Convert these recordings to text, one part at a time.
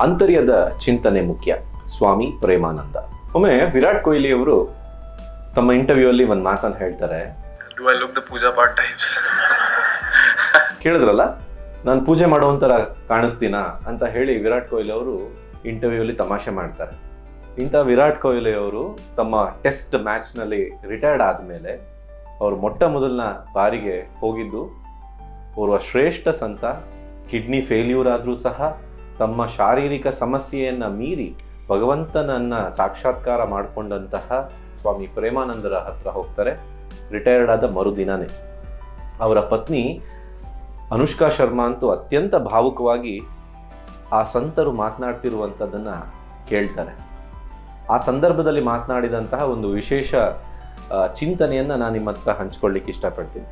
ಅಂತರ್ಯದ ಚಿಂತನೆ ಮುಖ್ಯ. ಸ್ವಾಮಿ ಪ್ರೇಮಾನಂದ. ಒಮ್ಮೆ ವಿರಾಟ್ ಕೊಹ್ಲಿ ಅವರು ತಮ್ಮ ಇಂಟರ್ವ್ಯೂ ಅಲ್ಲಿ ಒಂದು ಮಾತನ್ನು ಹೇಳ್ತಾರೆ? ಕೇಳಿದ್ರಲ್ಲ? ನಾನು ಪೂಜೆ ಮಾಡುವಂತರ ಕಾಣಿಸ್ತೀನಾ ಅಂತ ಹೇಳಿ ವಿರಾಟ್ ಕೊಹ್ಲಿ ಅವರು ಇಂಟರ್ವ್ಯೂ ಅಲ್ಲಿ ತಮಾಷೆ ಮಾಡ್ತಾರೆ. ಇಂಥ ವಿರಾಟ್ ಕೊಹ್ಲಿ ಅವರು ತಮ್ಮ ಟೆಸ್ಟ್ ಮ್ಯಾಚ್ನಲ್ಲಿ ರಿಟೈರ್ಡ್ ಆದಮೇಲೆ ಅವರು ಮೊಟ್ಟ ಮೊದಲನ ಬಾರಿಗೆ ಹೋಗಿದ್ದು ಓರ್ವ ಶ್ರೇಷ್ಠ ಸಂತ ಕಿಡ್ನಿ ಫೇಲ್ಯೂರ್ ಆದರೂ ಸಹ ತಮ್ಮ ಶಾರೀರಿಕ ಸಮಸ್ಯೆಯನ್ನು ಮೀರಿ ಭಗವಂತನನ್ನು ಸಾಕ್ಷಾತ್ಕಾರ ಮಾಡಿಕೊಂಡಂತಹ ಸ್ವಾಮಿ ಪ್ರೇಮಾನಂದರ ಹತ್ರ ಹೋಗ್ತಾರೆ. ರಿಟೈರ್ಡ್ ಆದ ಮರುದಿನನೇ. ಅವರ ಪತ್ನಿ ಅನುಷ್ಕಾ ಶರ್ಮಾ ಅಂತೂ ಅತ್ಯಂತ ಭಾವುಕವಾಗಿ ಆ ಸಂತರು ಮಾತನಾಡ್ತಿರುವಂಥದ್ದನ್ನು ಕೇಳ್ತಾರೆ. ಆ ಸಂದರ್ಭದಲ್ಲಿ ಮಾತನಾಡಿದಂತಹ ಒಂದು ವಿಶೇಷ ಚಿಂತನೆಯನ್ನು ನಾನು ನಿಮ್ಮ ಹತ್ರ ಹಂಚ್ಕೊಳ್ಳಿಕ್ಕೆ ಇಷ್ಟಪಡ್ತೀನಿ.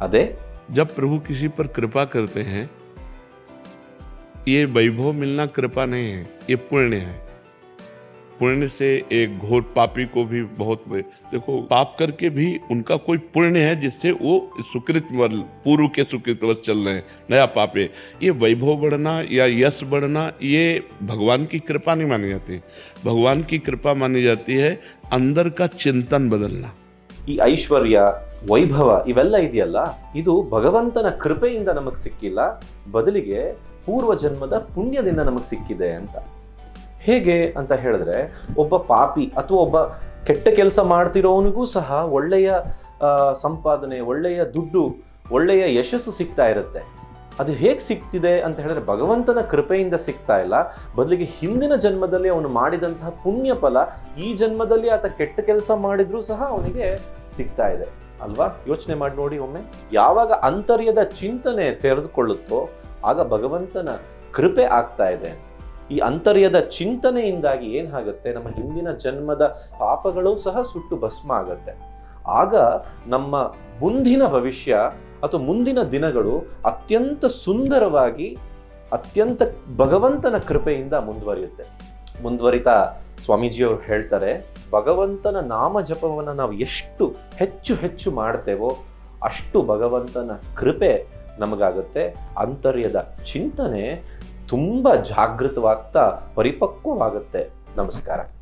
ಅದೇ? ಜಬ್ ಪ್ರಭು ಕಿಸಿ ಪರ್ ಕೃಪಾ ಕರ್ತೆ हैं ये वैभव मिलना कृपा नहीं है, ये पुण्य है। पुण्य से एक घोर पापी को भी बहुत देखो, पाप करके भी उनका कोई पुण्य है जिससे वो सुकृत पूर्व के सुकृत वश चल रहे हैं, नया पापे ये वैभव बढ़ना या यश बढ़ना, ये भगवान की कृपा नहीं मानी जाती। भगवान की कृपा मानी जाती है अंदर का चिंतन बदलना। ऐश्वर्या ವೈಭವ ಇವೆಲ್ಲ ಇದೆಯಲ್ಲ? ಇದು ಭಗವಂತನ ಕೃಪೆಯಿಂದ ನಮಗೆ ಸಿಕ್ಕಿಲ್ಲ, ಬದಲಿಗೆ ಪೂರ್ವ ಜನ್ಮದ ಪುಣ್ಯದಿಂದ ನಮಗೆ ಸಿಕ್ಕಿದೆ ಅಂತ. ಹೇಗೆ ಅಂತ ಹೇಳಿದ್ರೆ, ಒಬ್ಬ ಪಾಪಿ ಅಥವಾ ಒಬ್ಬ ಕೆಟ್ಟ ಕೆಲಸ ಮಾಡ್ತಿರೋನಿಗೂ ಸಹ ಒಳ್ಳೆಯ ಸಂಪಾದನೆ, ಒಳ್ಳೆಯ ದುಡ್ಡು, ಒಳ್ಳೆಯ ಯಶಸ್ಸು ಸಿಗ್ತಾ ಇರುತ್ತೆ. ಅದು ಹೇಗೆ ಸಿಗ್ತಿದೆ ಅಂತ ಹೇಳಿದ್ರೆ, ಭಗವಂತನ ಕೃಪೆಯಿಂದ ಸಿಗ್ತಾ ಇಲ್ಲ. ಬದಲಿಗೆ ಹಿಂದಿನ ಜನ್ಮದಲ್ಲಿ ಅವನು ಮಾಡಿದಂತಹ ಪುಣ್ಯ ಫಲ ಈ ಜನ್ಮದಲ್ಲಿ ಆತ ಕೆಟ್ಟ ಕೆಲಸ ಮಾಡಿದ್ರೂ ಸಹ ಅವನಿಗೆ ಸಿಗ್ತಾ ಇದೆ. ಅಲ್ವಾ? ಯೋಚನೆ ಮಾಡಿ ನೋಡಿ ಒಮ್ಮೆ. ಯಾವಾಗ ಅಂತರ್ಯದ ಚಿಂತನೆ ತೆರೆದುಕೊಳ್ಳುತ್ತೋ, ಆಗ ಭಗವಂತನ ಕೃಪೆ ಆಗ್ತಾ ಇದೆ. ಈ ಅಂತರ್ಯದ ಚಿಂತನೆಯಿಂದಾಗಿ ಏನಾಗುತ್ತೆ ನಮ್ಮ ಹಿಂದಿನ ಜನ್ಮದ ಪಾಪಗಳು ಸಹ ಸುಟ್ಟು ಭಸ್ಮ ಆಗತ್ತೆ. ಆಗ ನಮ್ಮ ಮುಂದಿನ ಭವಿಷ್ಯ ಅಥವಾ ಮುಂದಿನ ದಿನಗಳು ಅತ್ಯಂತ ಸುಂದರವಾಗಿ, ಅತ್ಯಂತ ಭಗವಂತನ ಕೃಪೆಯಿಂದ ಮುಂದುವರಿಯುತ್ತೆ. ಮುಂದುವರಿತಾ ಸ್ವಾಮೀಜಿಯವರು ಹೇಳ್ತಾರೆ, ಭಗವಂತನ ನಾಮ ಜಪವನ್ನು ನಾವು ಎಷ್ಟು ಹೆಚ್ಚು ಹೆಚ್ಚು ಮಾಡ್ತೇವೋ ಅಷ್ಟು ಭಗವಂತನ ಕೃಪೆ ನಮಗಾಗುತ್ತೆ. ಅಂತರ್ಯದ ಚಿಂತನೆ ತುಂಬ ಜಾಗೃತವಾಗ್ತಾ ಪರಿಪಕ್ವವಾಗುತ್ತೆ. ನಮಸ್ಕಾರ.